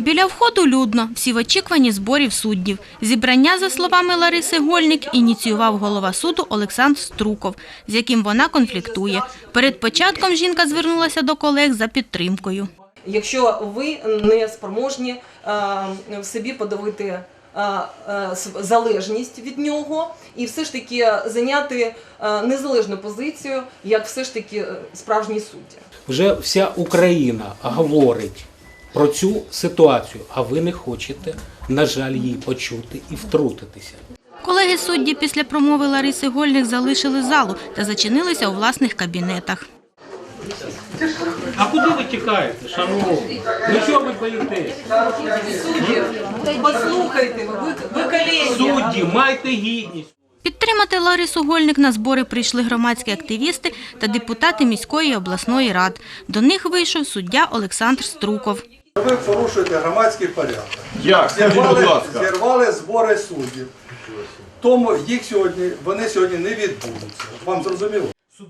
Біля входу людно, всі в очікуванні зборів суддів. Зібрання, за словами Лариси Гольник, ініціював голова суду Олександр Струков, з яким вона конфліктує. Перед початком жінка звернулася до колег за підтримкою. Якщо ви не спроможні е, в собі подавити е, е, залежність від нього і все ж таки зайняти незалежну позицію, як все ж таки справжній судді. Вже вся Україна говорить про цю ситуацію, а ви не хочете, на жаль, її почути і втрутитися. Колеги судді після промови Лариси Гольник залишили залу та зачинилися у власних кабінетах. А куди ви тікаєте, шановні? Ну чого ви боїтесь? Судді, послухайте, ви, ви колеги. Судді, майте гідність. Підтримати Ларису Гольник на збори прийшли громадські активісти та депутати міської і обласної рад. До них вийшов суддя Олександр Струков. Ви порушуєте громадський порядок. Як? Скажіть, будь Зірвали, ласка. зірвали збори суддів. Тому їх сьогодні, вони сьогодні не відбудуться. Вам зрозуміло?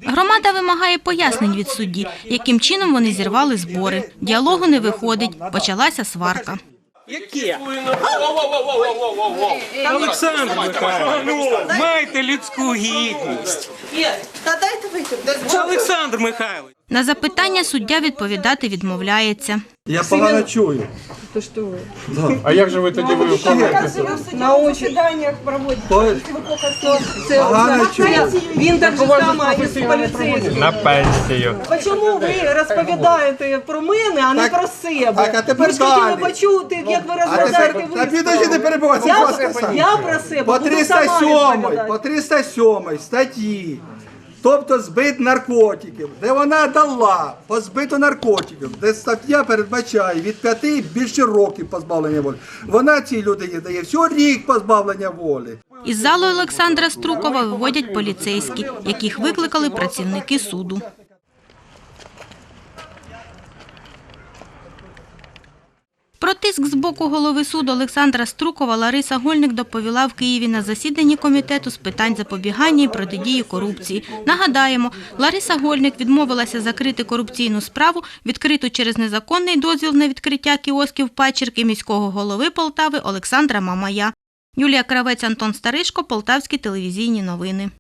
Громада вимагає пояснень від судді, яким чином вони зірвали збори. Діалогу не виходить, почалася сварка. Яке? Олександр Михайлович, майте людську гідність. Та дайте вийти. Олександр Михайлович. На запитання суддя відповідати відмовляється. Я погано чую. А як же ви тоді ви оформляєте? На очі. Погано чую. Він так же само, як і поліцейський. На пенсію. Чому ви розповідаєте про мене, а не Так, про себе? так, а тепер Ми ж хотіли далі. почути, як ви розглядаєте та підожди, не будь ласка, сам. я про себе По буду сама 307, відповідати. по 307 статті, тобто збит наркотиків, де вона дала по збиту наркотиків, де стаття передбачає від 5 більше років позбавлення волі. Вона цій людині дає всього рік позбавлення волі. Із залу Олександра Струкова виводять поліцейські, яких викликали працівники суду. Про тиск з боку голови суду Олександра Струкова Лариса Гольник доповіла в Києві на засіданні комітету з питань запобігання і протидії корупції. Нагадаємо, Лариса Гольник відмовилася закрити корупційну справу, відкриту через незаконний дозвіл на відкриття кіосків пачерки міського голови Полтави Олександра Мамая. Юлія Кравець, Антон Старишко, Полтавські телевізійні новини.